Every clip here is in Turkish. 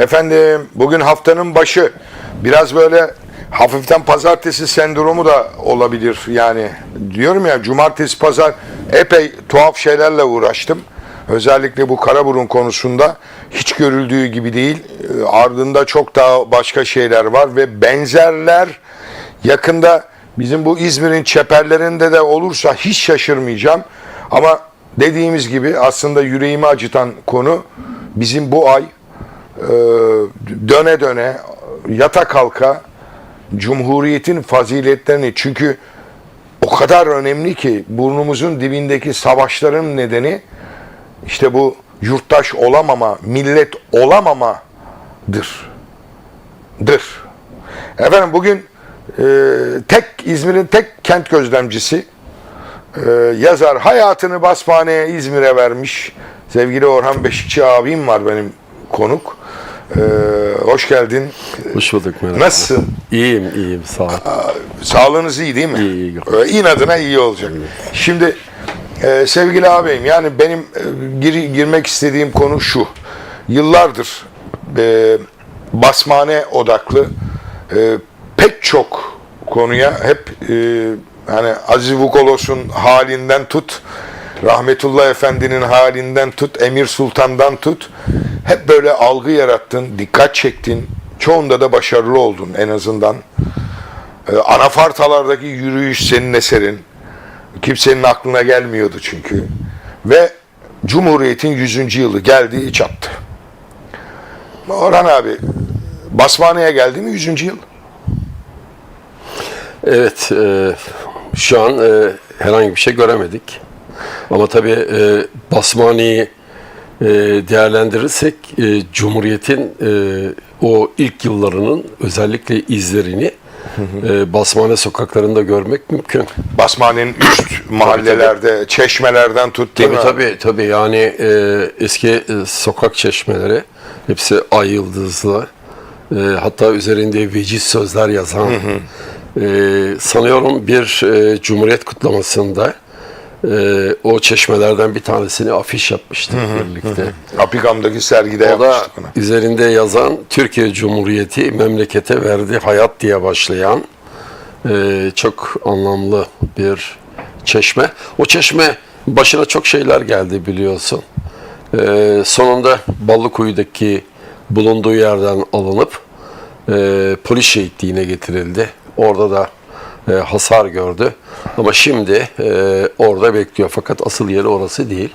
Efendim bugün haftanın başı biraz böyle hafiften pazartesi sendromu da olabilir yani diyorum ya cumartesi pazar epey tuhaf şeylerle uğraştım. Özellikle bu Karaburun konusunda hiç görüldüğü gibi değil. Ee, Ardında çok daha başka şeyler var ve benzerler yakında bizim bu İzmir'in çeperlerinde de olursa hiç şaşırmayacağım. Ama dediğimiz gibi aslında yüreğimi acıtan konu bizim bu ay döne döne yata kalka Cumhuriyet'in faziletlerini çünkü o kadar önemli ki burnumuzun dibindeki savaşların nedeni işte bu yurttaş olamama, millet olamamadır. Dır. Efendim bugün e, tek İzmir'in tek kent gözlemcisi e, yazar hayatını basmaneye İzmir'e vermiş sevgili Orhan Beşikçi abim var benim konuk. E, hoş geldin. Hoş bulduk merhaba. Nasılsın? İyiyim, iyiyim sağ ol. Sağlığınız iyi değil mi? İyi, iyi. Ee, inadına iyi olacak. Şimdi e, sevgili ağabeyim yani benim e, gir- girmek istediğim konu şu. Yıllardır e, basmane odaklı e, pek çok konuya hep e, hani Aziz Vukolos'un halinden tut Rahmetullah Efendi'nin halinden tut, Emir Sultan'dan tut. Hep böyle algı yarattın, dikkat çektin. Çoğunda da başarılı oldun en azından. Ee, anafartalardaki yürüyüş senin eserin. Kimsenin aklına gelmiyordu çünkü. Ve Cumhuriyet'in 100. yılı geldi, çattı. Orhan abi, Basmane'ye geldi mi 100. yıl? Evet, e, şu an e, herhangi bir şey göremedik. Ama tabii e, Basmani'yi e, değerlendirirsek e, Cumhuriyet'in e, o ilk yıllarının özellikle izlerini e, Basmane sokaklarında görmek mümkün. Basmane'nin üst mahallelerde, çeşmelerden tut değil Tabii mi? tabii tabii yani e, eski e, sokak çeşmeleri hepsi ay yıldızlı E, hatta üzerinde veciz sözler yazan e, sanıyorum bir e, Cumhuriyet kutlamasında e, o çeşmelerden bir tanesini afiş yapmıştık birlikte. Apikam'daki sergide O da yapmıştık üzerinde yazan Türkiye Cumhuriyeti memlekete verdi hayat diye başlayan e, çok anlamlı bir çeşme. O çeşme başına çok şeyler geldi biliyorsun. E, sonunda Ballıkuyu'daki bulunduğu yerden alınıp e, polis şehitliğine getirildi. Orada da e, hasar gördü. Ama şimdi e, orada bekliyor. Fakat asıl yeri orası değil.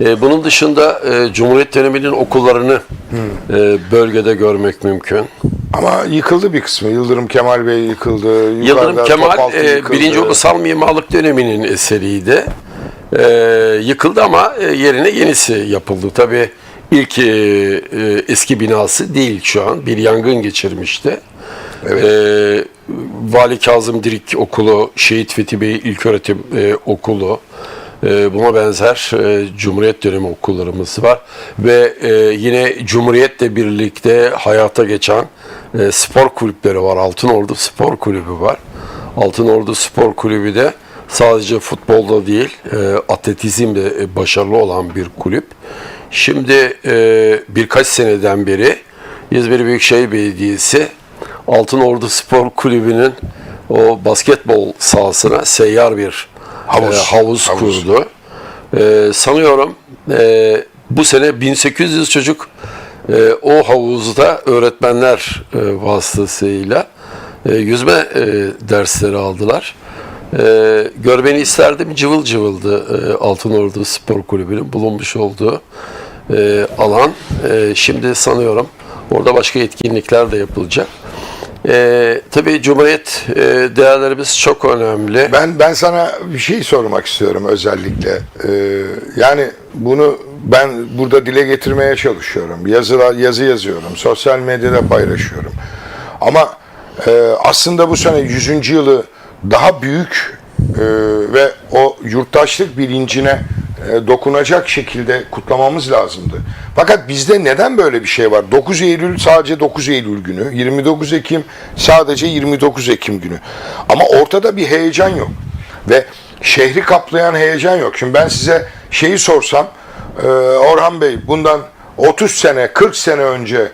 E, bunun dışında e, Cumhuriyet döneminin okullarını e, bölgede görmek mümkün. Ama yıkıldı bir kısmı. Yıldırım Kemal Bey yıkıldı. Yıldırım Kemal e, birinci ulusal mimarlık döneminin eseriydi. E, yıkıldı ama yerine yenisi yapıldı. Tabii ilk e, eski binası değil şu an. Bir yangın geçirmişti. Evet. E, Vali Kazım Dirik Okulu, Şehit Fethi Bey İlköğretim e, Okulu, e, buna benzer e, Cumhuriyet dönemi okullarımız var. Ve e, yine Cumhuriyet'le birlikte hayata geçen e, spor kulüpleri var. Altınordu Spor Kulübü var. Altınordu Spor Kulübü de sadece futbolda değil, e, atletizmde e, başarılı olan bir kulüp. Şimdi e, birkaç seneden beri İzmir Büyükşehir Belediyesi Altınordu Spor Kulübü'nün o basketbol sahasına seyyar bir Havuz. e, havuz, Havuz. kurdu. E, sanıyorum e, bu sene 1800 çocuk e, o havuzda öğretmenler e, vasıtasıyla e, yüzme e, dersleri aldılar. E, görmeni isterdim cıvıl cıvıldı e, Altınordu Spor Kulübü'nün bulunmuş olduğu e, alan. E, şimdi sanıyorum orada başka etkinlikler de yapılacak. E, tabii Cumhuriyet e, değerlerimiz çok önemli. Ben ben sana bir şey sormak istiyorum özellikle. Ee, yani bunu ben burada dile getirmeye çalışıyorum. Yazılar yazı yazıyorum. Sosyal medyada paylaşıyorum. Ama e, aslında bu sene 100. yılı daha büyük e, ve o yurttaşlık bilincine e, dokunacak şekilde kutlamamız lazımdı. Fakat bizde neden böyle bir şey var? 9 Eylül sadece 9 Eylül günü, 29 Ekim sadece 29 Ekim günü. Ama ortada bir heyecan yok. Ve şehri kaplayan heyecan yok. Şimdi ben size şeyi sorsam, e, Orhan Bey bundan 30 sene, 40 sene önce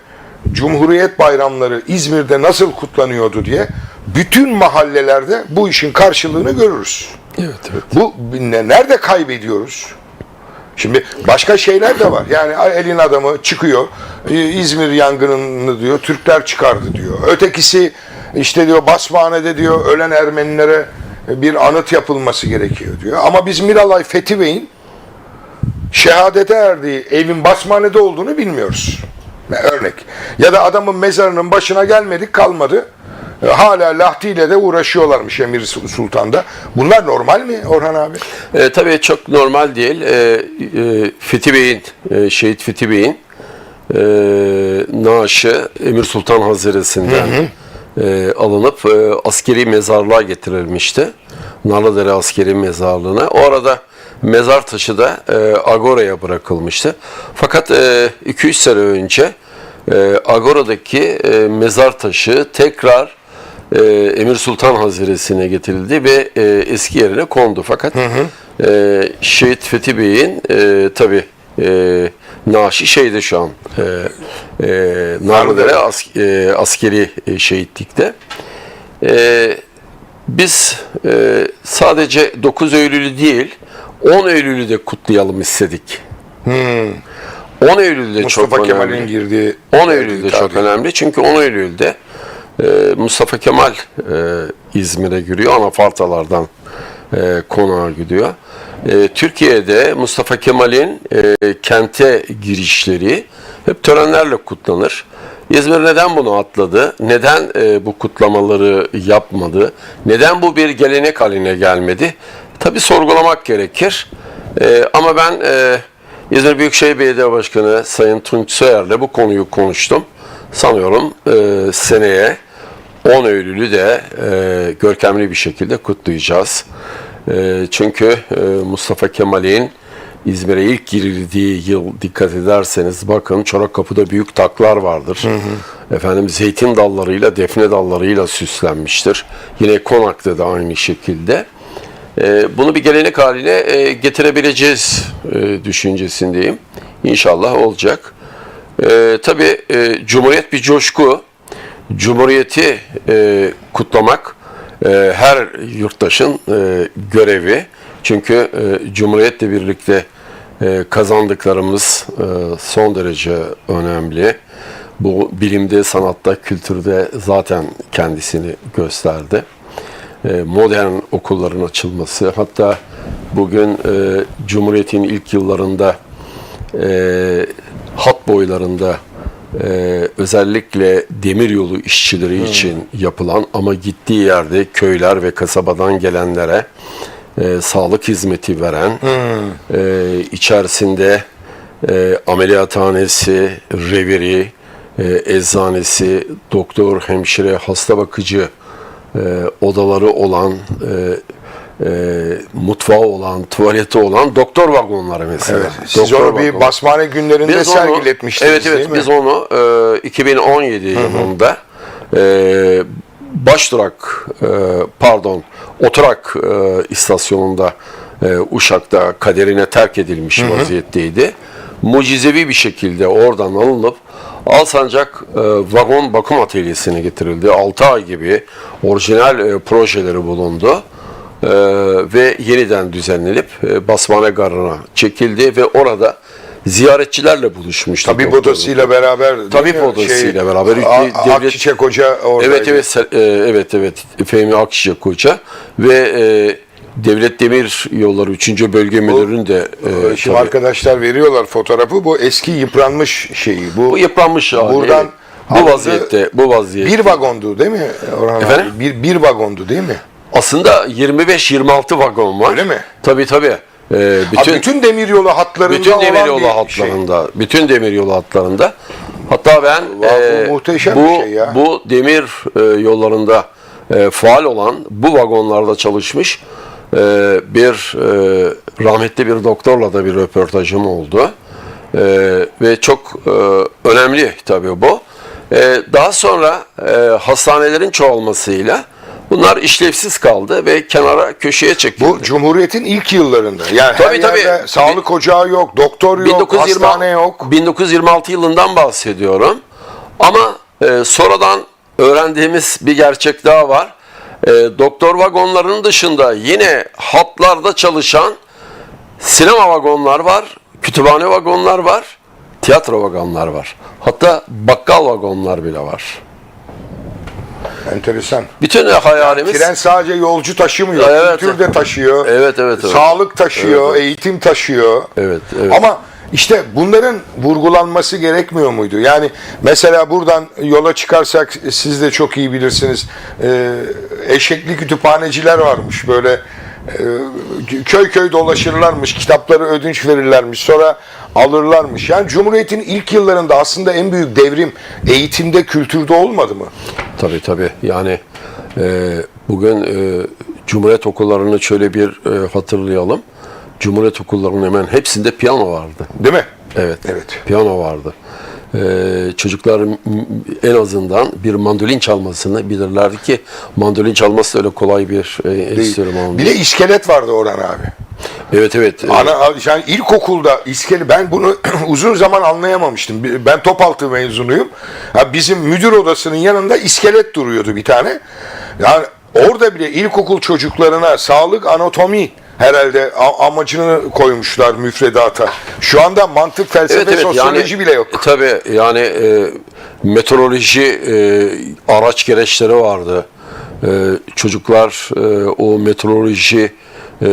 Cumhuriyet bayramları İzmir'de nasıl kutlanıyordu diye bütün mahallelerde bu işin karşılığını görürüz. Evet, evet. Bu ne, nerede kaybediyoruz? Şimdi başka şeyler de var. Yani elin adamı çıkıyor. e, İzmir yangınını diyor Türkler çıkardı diyor. Ötekisi işte diyor Basmane'de diyor ölen Ermenilere bir anıt yapılması gerekiyor diyor. Ama biz Miralay Fethi Bey'in şehadete erdiği evin Basmane'de olduğunu bilmiyoruz. Örnek. Ya da adamın mezarının başına gelmedik kalmadı. E, Hala Lahti ile de uğraşıyorlarmış Emir Sultan'da. Bunlar normal mi Orhan abi? E, tabii çok normal değil. E, e, Fethi Bey'in, e, Şehit Fethi Bey'in e, naaşı Emir Sultan Hazretesi'nden e, alınıp e, askeri mezarlığa getirilmişti. Narlıdere askeri mezarlığına. O arada mezar taşı da e, Agora'ya bırakılmıştı. Fakat 2-3 sene önce e, Agora'daki e, mezar taşı tekrar e, Emir Sultan Hazretesi'ne getirildi ve e, eski yerine kondu. Fakat e, Şehit Fethi Bey'in e, tabi e, naaşı şeyde şu an e, e, Narlıdere as, e, askeri e, şehitlikte. E, biz e, sadece 9 Eylül'ü değil 10 Eylül'ü de kutlayalım istedik. 10 Eylül'de Mustafa çok Kemal'in önemli. girdiği 10 Eylül'de çok önemli. Çünkü 10 Eylül'de e, Mustafa Kemal e, İzmir'e giriyor. Anafartalardan e, konağa gidiyor. E, Türkiye'de Mustafa Kemal'in e, kente girişleri hep törenlerle kutlanır. İzmir neden bunu atladı? Neden e, bu kutlamaları yapmadı? Neden bu bir gelenek haline gelmedi? Tabii sorgulamak gerekir. E, ama ben e, İzmir Büyükşehir Belediye Başkanı Sayın Tunç Soyer'le bu konuyu konuştum. Sanıyorum e, seneye 10 Eylül'ü de e, görkemli bir şekilde kutlayacağız. E, çünkü e, Mustafa Kemal'in İzmir'e ilk girildiği yıl dikkat ederseniz bakın Çorakkapı'da büyük taklar vardır. Efendim zeytin dallarıyla, defne dallarıyla süslenmiştir. Yine Konak'ta da aynı şekilde. E, bunu bir gelenek haline e, getirebileceğiz e, düşüncesindeyim. İnşallah olacak. E, tabii e, Cumhuriyet bir coşku. Cumhuriyeti e, kutlamak e, her yurttaşın e, görevi. Çünkü e, Cumhuriyetle birlikte e, kazandıklarımız e, son derece önemli. Bu bilimde, sanatta, kültürde zaten kendisini gösterdi e, modern okulların açılması, hatta bugün e, Cumhuriyet'in ilk yıllarında e, hat boylarında e, özellikle demiryolu işçileri için yapılan ama gittiği yerde köyler ve kasabadan gelenlere e, sağlık hizmeti veren, e, içerisinde e, ameliyathanesi, reviri, e, eczanesi, doktor, hemşire, hasta bakıcı e, odaları olan, e, e, mutfağı olan, tuvaleti olan doktor vagonları mesela. Evet, siz Doktor onu bir basmane günlerinde Biz onu- sergiletmiştiniz Evet evet mi? biz onu e, 2017 yılında e, Başdurak e, pardon Oturak e, istasyonunda e, Uşak'ta kaderine terk edilmiş vaziyetteydi. Mucizevi bir şekilde oradan alınıp Alsancak e, vagon bakım atölyesine getirildi. 6 ay gibi orijinal e, projeleri bulundu. E, ve yeniden düzenlenip e, Basmane Garı'na çekildi ve orada ziyaretçilerle buluşmuştu. Tabip odasıyla beraber Tabip odasıyla beraber. A- Devlet- Akçiçek Hoca oradaydı. Evet evet e, evet evet Fehmi Akşiçek Hoca ve e, Devlet Demir Yolları 3. Bölge Müdürü'nün de e, Şimdi tabii- arkadaşlar veriyorlar fotoğrafı. Bu eski yıpranmış şeyi. Bu, bu yıpranmış hali. Buradan bu alındı. vaziyette bu vaziyette. bir vagondu değil mi Orhan Efendim? abi? Bir, bir vagondu değil mi? Aslında 25-26 vagon var. Öyle mi? Tabii tabii. E, Bütün, bütün bütün demiryolu hatlarında bütün olan demiryolu bir şey. hatlarında, bütün demiryolu hatlarında. Hatta ben bu muhteşem bu, bir şey ya. bu demir e, yollarında e, faal olan bu vagonlarda çalışmış e, bir e, rahmetli bir doktorla da bir röportajım oldu. E, ve çok e, önemli tabii bu. E, daha sonra e, hastanelerin çoğalmasıyla bunlar işlevsiz kaldı ve kenara köşeye çekildi. Bu Cumhuriyet'in ilk yıllarında. Yani Tabii, her tabii. yerde sağlık ocağı yok, doktor yok, hastane yok. 1926 yılından bahsediyorum. Ama e, sonradan öğrendiğimiz bir gerçek daha var. E, doktor vagonlarının dışında yine hatlarda çalışan sinema vagonlar var, kütüphane vagonlar var, tiyatro vagonlar var. Hatta bakkal vagonlar bile var. Enteresan. Bütün hayalimiz Tren sadece yolcu taşımıyor, Evet. kültür de taşıyor. Evet, evet, evet. Sağlık taşıyor, eğitim taşıyor. Evet, evet. Ama işte bunların vurgulanması gerekmiyor muydu? Yani mesela buradan yola çıkarsak siz de çok iyi bilirsiniz. Ee, eşekli kütüphaneciler varmış böyle e, köy köy dolaşırlarmış, kitapları ödünç verirlermiş, sonra alırlarmış. Yani Cumhuriyet'in ilk yıllarında aslında en büyük devrim eğitimde, kültürde olmadı mı? Tabii tabii. Yani e, bugün e, Cumhuriyet okullarını şöyle bir e, hatırlayalım. Cumhuriyet okullarının hemen hepsinde piyano vardı. Değil mi? Evet. Evet. Piyano vardı. Ee, çocuklar en azından bir mandolin çalmasını bilirlerdi ki mandolin çalması da öyle kolay bir e, enstrüman Bir değil. de iskelet vardı Orhan abi. Evet evet. Ana yani ilkokulda iskele ben bunu uzun zaman anlayamamıştım. Ben Topaltı mezunuyum. Ya bizim müdür odasının yanında iskelet duruyordu bir tane. Yani orada bile ilkokul çocuklarına sağlık anatomi herhalde amacını koymuşlar müfredata. Şu anda mantık, felsefe, sosyoloji bile yok. E, tabii yani e, meteoroloji e, araç gereçleri vardı. E, çocuklar e, o meteoroloji e,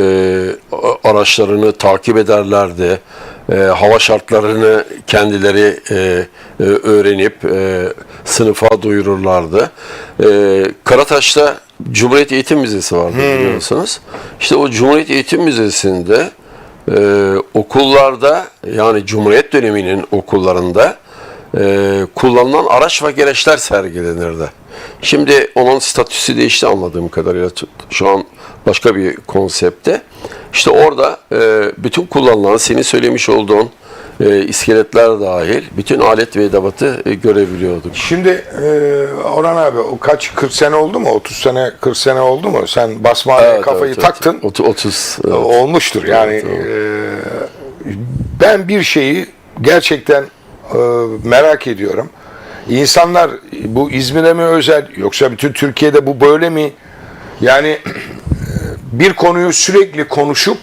araçlarını takip ederlerdi. E, hava şartlarını kendileri e, e, öğrenip e, sınıfa duyururlardı. E, Karataş'ta Cumhuriyet Eğitim Müzesi vardı biliyorsunuz. İşte o Cumhuriyet Eğitim Müzesi'nde e, okullarda yani Cumhuriyet döneminin okullarında e, kullanılan araç ve gereçler sergilenirdi. Şimdi onun statüsü değişti anladığım kadarıyla şu an başka bir konsepte. İşte orada e, bütün kullanılan senin söylemiş olduğun e, iskeletler dahil bütün alet ve edevatı e, görebiliyorduk. Şimdi e, Orhan abi o kaç 40 sene oldu mu? 30 sene 40 sene oldu mu? Sen basmaneye kafayı taktın. Evet. 30 evet. olmuştur. Yani e, ben bir şeyi gerçekten e, merak ediyorum. İnsanlar bu İzmir'e mi özel yoksa bütün Türkiye'de bu böyle mi? Yani bir konuyu sürekli konuşup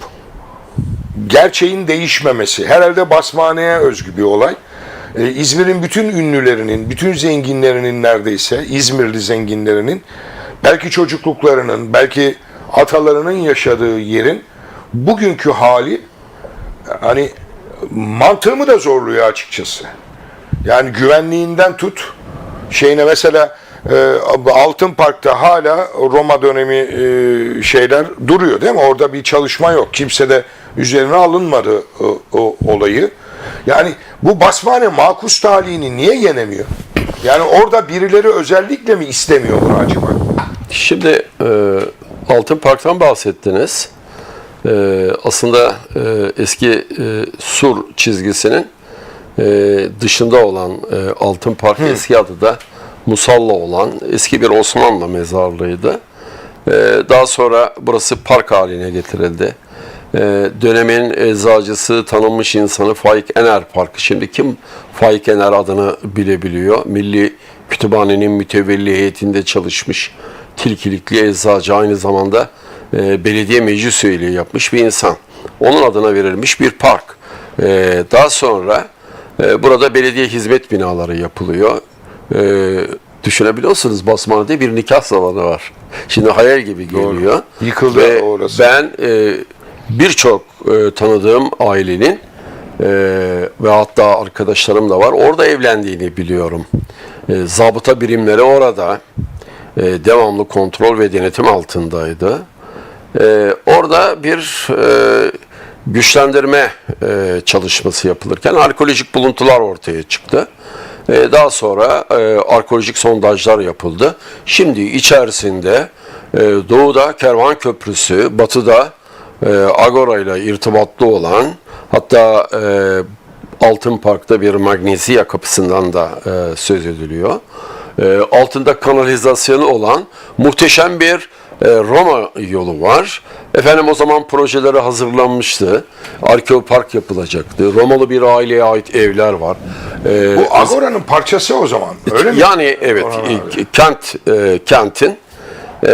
gerçeğin değişmemesi. Herhalde basmaneye özgü bir olay. Ee, İzmir'in bütün ünlülerinin, bütün zenginlerinin neredeyse, İzmirli zenginlerinin, belki çocukluklarının, belki atalarının yaşadığı yerin bugünkü hali hani mantığımı da zorluyor açıkçası. Yani güvenliğinden tut şeyine mesela Altın Park'ta hala Roma dönemi e, şeyler duruyor değil mi? Orada bir çalışma yok. Kimse de üzerine alınmadı o, o olayı. Yani bu basmane makus talihini niye yenemiyor? Yani orada birileri özellikle mi istemiyor bunu acaba? Şimdi e, Altın Park'tan bahsettiniz. E, aslında e, eski e, sur çizgisinin e, dışında olan e, Altın Park eski adı da Musalla olan eski bir Osmanlı mezarlığıydı. E, daha sonra burası park haline getirildi. E, dönemin eczacısı, tanınmış insanı Faik Ener Parkı. Şimdi kim Faik Ener adını bilebiliyor? Milli Kütüphanenin mütevelli heyetinde çalışmış tilkilikli eczacı aynı zamanda e, belediye meclis üyeliği yapmış bir insan. Onun adına verilmiş bir park. E, daha sonra e, burada belediye hizmet binaları yapılıyor. E, düşünebiliyorsunuz Basmane'de bir nikah salonu var. Şimdi hayal gibi geliyor. Yıkıldı Ve orası. Ben e, birçok e, tanıdığım ailenin e, ve hatta arkadaşlarım da var. Orada evlendiğini biliyorum. E, zabıta birimleri orada e, devamlı kontrol ve denetim altındaydı. E, orada bir e, güçlendirme e, çalışması yapılırken arkeolojik buluntular ortaya çıktı. E, daha sonra e, arkeolojik sondajlar yapıldı. Şimdi içerisinde e, doğuda Kervan Köprüsü, batıda e, Agora ile irtibatlı olan hatta e, Altın Park'ta bir Magnesia kapısından da e, söz ediliyor. E, altında kanalizasyonu olan muhteşem bir Roma yolu var. Efendim o zaman projeleri hazırlanmıştı. Arkeopark yapılacaktı. Romalı bir aileye ait evler var. e, Bu Agora'nın parçası o zaman. Öyle mi? yani evet e, kent e, kentin e,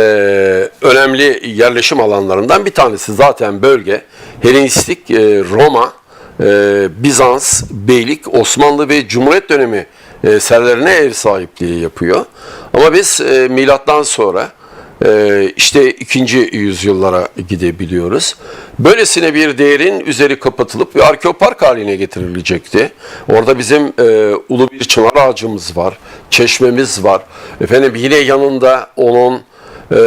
önemli yerleşim alanlarından bir tanesi zaten bölge Helenistik e, Roma, e, Bizans, Beylik, Osmanlı ve Cumhuriyet dönemi e, eserlerine ev sahipliği yapıyor. Ama biz e, milattan sonra e, işte ikinci yüzyıllara gidebiliyoruz. Böylesine bir değerin üzeri kapatılıp bir arkeopark haline getirilecekti. Orada bizim e, ulu bir çınar ağacımız var, çeşmemiz var. Efendim yine yanında onun e,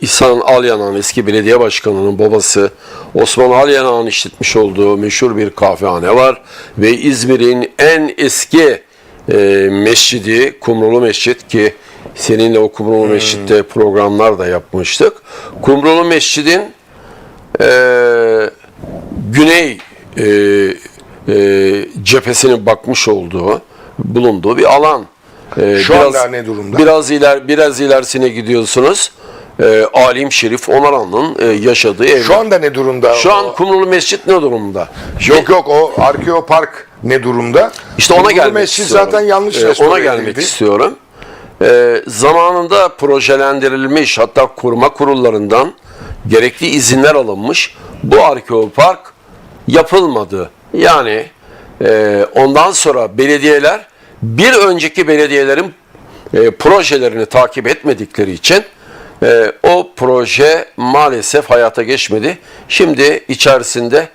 İhsan Alyanan eski belediye başkanının babası Osman Alyanan'ın işletmiş olduğu meşhur bir kahvehane var ve İzmir'in en eski e, mescidi Kumrulu Mescit ki seninle o Kumrulu Mescid'de programlar da yapmıştık. Kumrulu Mescid'in e, güney e, e, cephesine bakmış olduğu bulunduğu bir alan. E, Şu anda ne durumda? Biraz iler biraz ilerisine gidiyorsunuz. E, Alim Şerif Onaran'ın e, yaşadığı ev. Şu anda ne durumda? Şu an Kumrulu Mescit ne durumda? Yok yok o Arkeopark ne durumda? İşte ona Kumrulu gelmek Mescid istiyorum. zaten yanlış restore Ona gelmek edildi. istiyorum. Ee, zamanında projelendirilmiş hatta kurma kurullarından gerekli izinler alınmış. Bu arkeopark yapılmadı. Yani e, ondan sonra belediyeler bir önceki belediyelerin e, projelerini takip etmedikleri için e, o proje maalesef hayata geçmedi. Şimdi içerisinde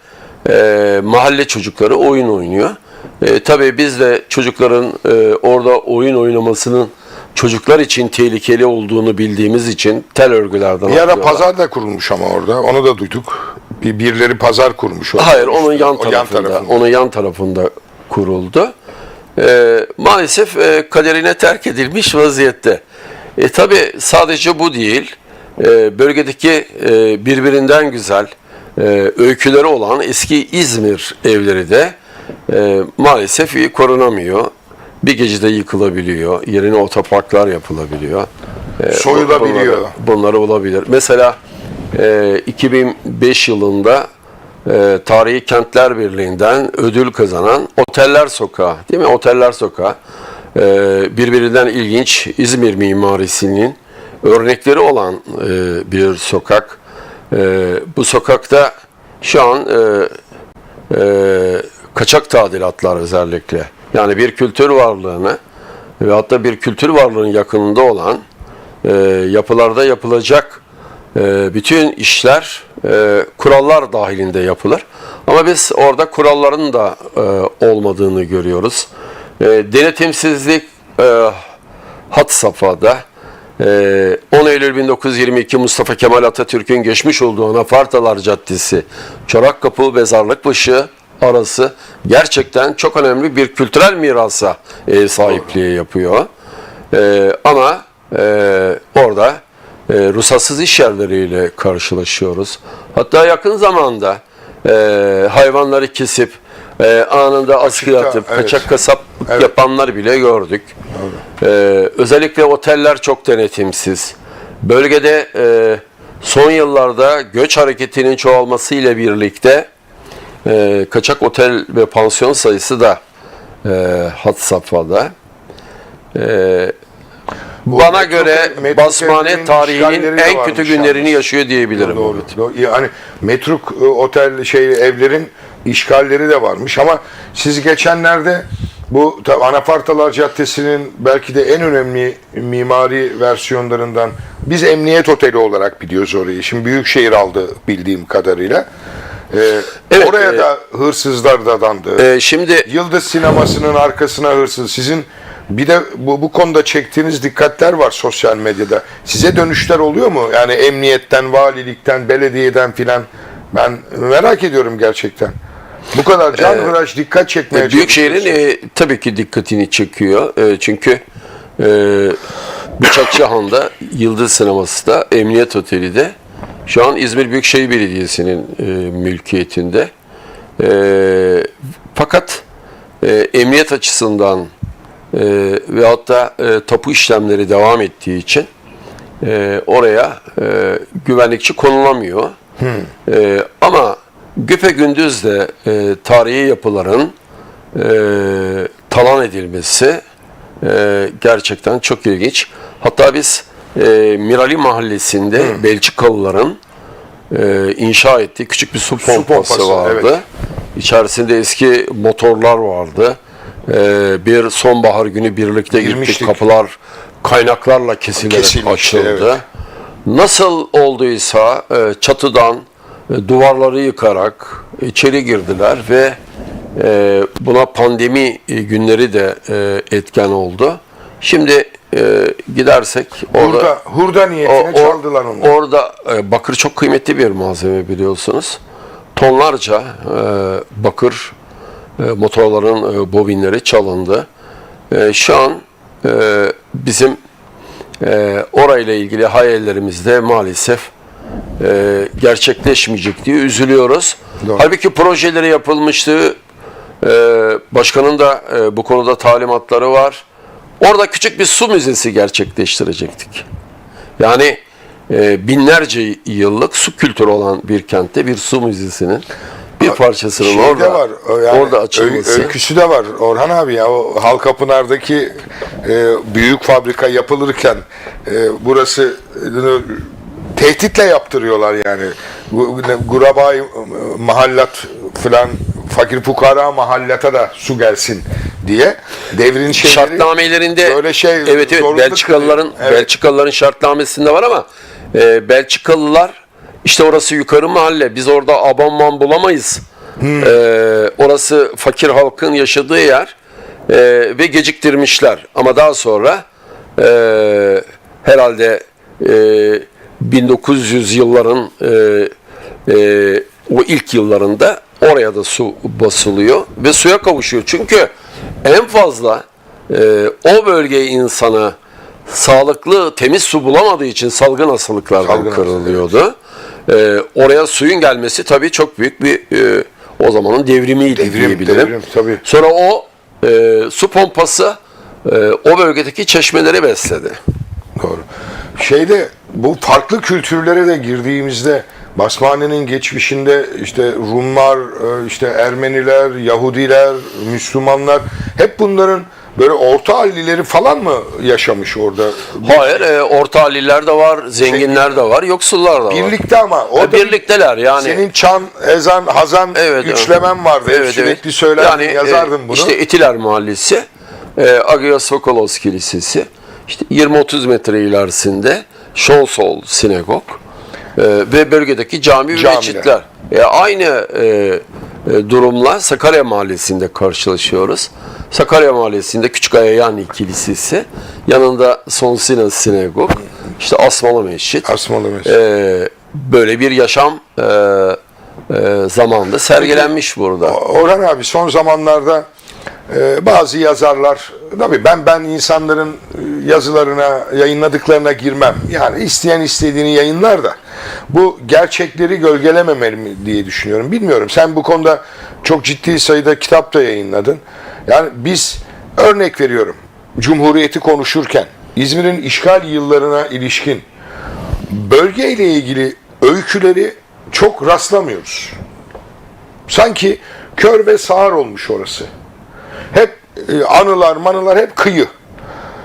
e, mahalle çocukları oyun oynuyor. E, tabii biz de çocukların e, orada oyun oynamasının çocuklar için tehlikeli olduğunu bildiğimiz için tel örgülerden Bir ara pazar da kurulmuş ama orada. Onu da duyduk. Bir birileri pazar kurmuş. orada. Hayır onun yan O tarafında, onun yan tarafında kuruldu. Ee, maalesef e, kaderine terk edilmiş vaziyette. E, Tabi sadece bu değil. E, bölgedeki e, birbirinden güzel e, öyküleri olan eski İzmir evleri de e, maalesef iyi korunamıyor. Bir gecede yıkılabiliyor. Yerine otoparklar yapılabiliyor. E, Soyulabiliyor. Bunları, bunları olabilir. Mesela e, 2005 yılında e, Tarihi Kentler Birliği'nden ödül kazanan Oteller Sokağı, değil mi? Oteller Sokağı. E, birbirinden ilginç İzmir mimarisinin örnekleri olan e, bir sokak. E, bu sokakta şu an e, e, kaçak tadilatlar özellikle. Yani bir kültür varlığını ve hatta bir kültür varlığının yakınında olan e, yapılarda yapılacak e, bütün işler e, kurallar dahilinde yapılır. Ama biz orada kuralların da e, olmadığını görüyoruz. E, denetimsizlik e, hat safhada. E, 10 Eylül 1922 Mustafa Kemal Atatürk'ün geçmiş olduğu Anafartalar Caddesi, Çorakkapı Mezarlıkbaşı arası gerçekten çok önemli bir kültürel mirasa ev sahipliği yapıyor. E, ama e, orada e, ruhsatsız iş yerleriyle karşılaşıyoruz. Hatta yakın zamanda e, hayvanları kesip e, anında askıya atıp evet. kaçak kasaplık Evet. yapanlar bile gördük. E, özellikle oteller çok denetimsiz. Bölgede e, son yıllarda göç hareketinin çoğalması ile birlikte e, kaçak otel ve pansiyon sayısı da e, had safhada. E, Bu bana metro- göre metro Basmane tarihinin en kötü günlerini yaşıyor diyebilirim. Doğru. doğru. Yani metruk e, otel şey evlerin işgalleri de varmış ama siz geçenlerde bu Anafartalar Caddesi'nin belki de en önemli mimari versiyonlarından biz emniyet oteli olarak biliyoruz orayı. Şimdi Büyükşehir aldı bildiğim kadarıyla. Ee, Evet, oraya e, da hırsızlar dadandı. E, şimdi Yıldız sinemasının arkasına hırsız. Sizin bir de bu, bu konuda çektiğiniz dikkatler var sosyal medyada. Size dönüşler oluyor mu? Yani emniyetten, valilikten, belediyeden filan. Ben merak ediyorum gerçekten. Bu kadar can hıraş dikkat çekmeye Büyükşehir'in çalışıyorsunuz. e, tabii ki dikkatini çekiyor. E, çünkü e, Bıçakçıhan'da Yıldız Sineması da Emniyet Oteli de şu an İzmir Büyükşehir Belediyesi'nin e, mülkiyetinde. E, fakat e, emniyet açısından e, veyahut da e, tapu işlemleri devam ettiği için e, oraya e, güvenlikçi konulamıyor. E, ama güpe gündüz de e, tarihi yapıların e, talan edilmesi e, gerçekten çok ilginç. Hatta biz e, Mirali Mahallesi'nde Belçikalıların e, inşa ettiği küçük bir su pompası, pompası, vardı. evet. İçerisinde eski motorlar vardı. E, bir sonbahar günü birlikte gittik. Kapılar kaynaklarla kesilerek Kesilmişti, açıldı. evet. Nasıl olduysa e, çatıdan e, duvarları yıkarak içeri girdiler ve e, buna pandemi e, günleri de e, etken oldu. Şimdi e, gidersek orada Hurda, hurda niyetine o- o- çaldılar onu. Orada e, bakır çok kıymetli bir malzeme biliyorsunuz. Tonlarca e, bakır e, motorların e, bobinleri çalındı. E, şu an e, bizim e, orayla ilgili hayallerimizde maalesef e, gerçekleşmeyecek diye üzülüyoruz. Doğru. Halbuki projeleri yapılmıştı. E, başkanın da e, bu konuda talimatları var. Orada küçük bir su müzesi gerçekleştirecektik. Yani e, binlerce yıllık su kültürü olan bir kentte bir su müzesinin bir parçasının Şeyde orada var. yani orada açılması. öyküsü de var Orhan abi ya o Halkapınar'daki e, büyük fabrika yapılırken e, burası e, tehditle yaptırıyorlar yani. Gurabay e, mahallat filan fakir fukara mahallata da su gelsin diye devrin şeyleri şartnamelerinde böyle şey evet evet Belçikalıların. Evet. Belçikalıların şartnamesinde var ama e, Belçikalılar işte orası yukarı mahalle biz orada abonman bulamayız. Hmm. E, orası fakir halkın yaşadığı yer E, ve geciktirmişler ama daha sonra e, herhalde e, 1900 yılların e, e, o ilk yıllarında oraya da su basılıyor ve suya kavuşuyor. Çünkü en fazla e, o bölge insanı sağlıklı temiz su bulamadığı için salgın hastalıklardan Salgın kırılıyordu. E, oraya suyun gelmesi tabii çok büyük bir e, o zamanın devrimiydi Devrim, diyebilirim. devrim, tabii. Sonra o e, su pompası e, o bölgedeki çeşmeleri besledi. Doğru. Şeyde bu farklı kültürlere de girdiğimizde Basmane'nin geçmişinde işte Rumlar, e, işte Ermeniler, Yahudiler, Müslümanlar hep bunların böyle orta hallileri falan mı yaşamış orada? Hayır, e, orta halliler de var, zenginler de var, yoksullar da var. Birlikte ama E, birlikteler yani. senin çan, ezan, hazan Evet, güçlemen vardı. Hep sürekli söylerdin, Yani, yazardın e, bunu. İşte Etiler Mahallesi, e, Agya Sokolos Kilisesi, işte 20-30 metre ilerisinde Şonsol Sinagog e, ve bölgedeki cami ve Camiler. mescitler. E, aynı e, e, durumla Sakarya Mahallesi'nde karşılaşıyoruz. Sakarya Mahallesi'nde Küçük Ayayani Kilisesi, yanında Sonsina Sinagog, işte Asmalı Mescit. Asmalı mesela. E, böyle bir yaşam e, e, zamanında sergilenmiş burada. Orhan abi son zamanlarda e, bazı yazarlar tabii ben ben insanların e, yazılarına yayınladıklarına girmem. Yani isteyen istediğini yayınlar da bu gerçekleri gölgelememeli mi diye düşünüyorum. Bilmiyorum. Sen bu konuda çok ciddi sayıda kitap da yayınladın. Yani biz örnek veriyorum. Cumhuriyeti konuşurken İzmir'in işgal yıllarına ilişkin bölgeyle ilgili öyküleri çok rastlamıyoruz. Sanki kör ve sağır olmuş orası. Hep e, anılar manılar hep kıyı.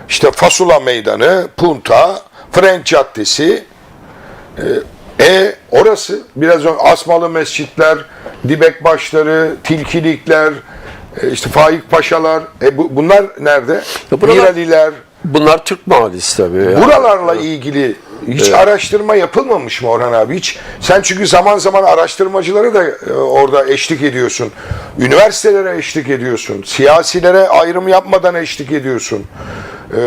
İşte Fasula Meydanı, Punta, Frenk Caddesi. E, e, orası biraz önce Asmalı Mescitler, Dibek Başları, Tilkilikler, e, işte Faik Paşalar. E, bu, bunlar nerede? Ya buralar- Miraliler. Bunlar Türk mahallesi tabii. yani. Buralarla ilgili hiç araştırma yapılmamış mı Orhan abi? Hiç sen çünkü zaman zaman araştırmacıları da e, orada eşlik ediyorsun. Üniversitelere eşlik ediyorsun. Siyasilere ayrım yapmadan eşlik ediyorsun. Ee,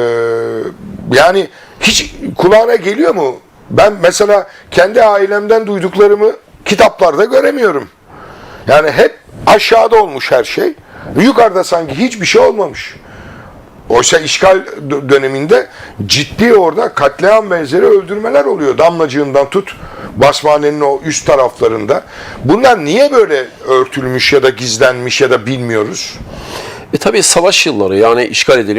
yani hiç kulağına geliyor mu? Ben mesela kendi ailemden duyduklarımı kitaplarda göremiyorum. Yani hep aşağıda olmuş her şey. Yukarıda sanki hiçbir şey olmamış. Oysa işgal dö- döneminde ciddi orada katliam benzeri öldürmeler oluyor. Damlacığından tut Basmane'nin o üst taraflarında. Bunlar niye böyle örtülmüş ya da gizlenmiş ya da bilmiyoruz? E tabii savaş yılları yani işgal edilmiş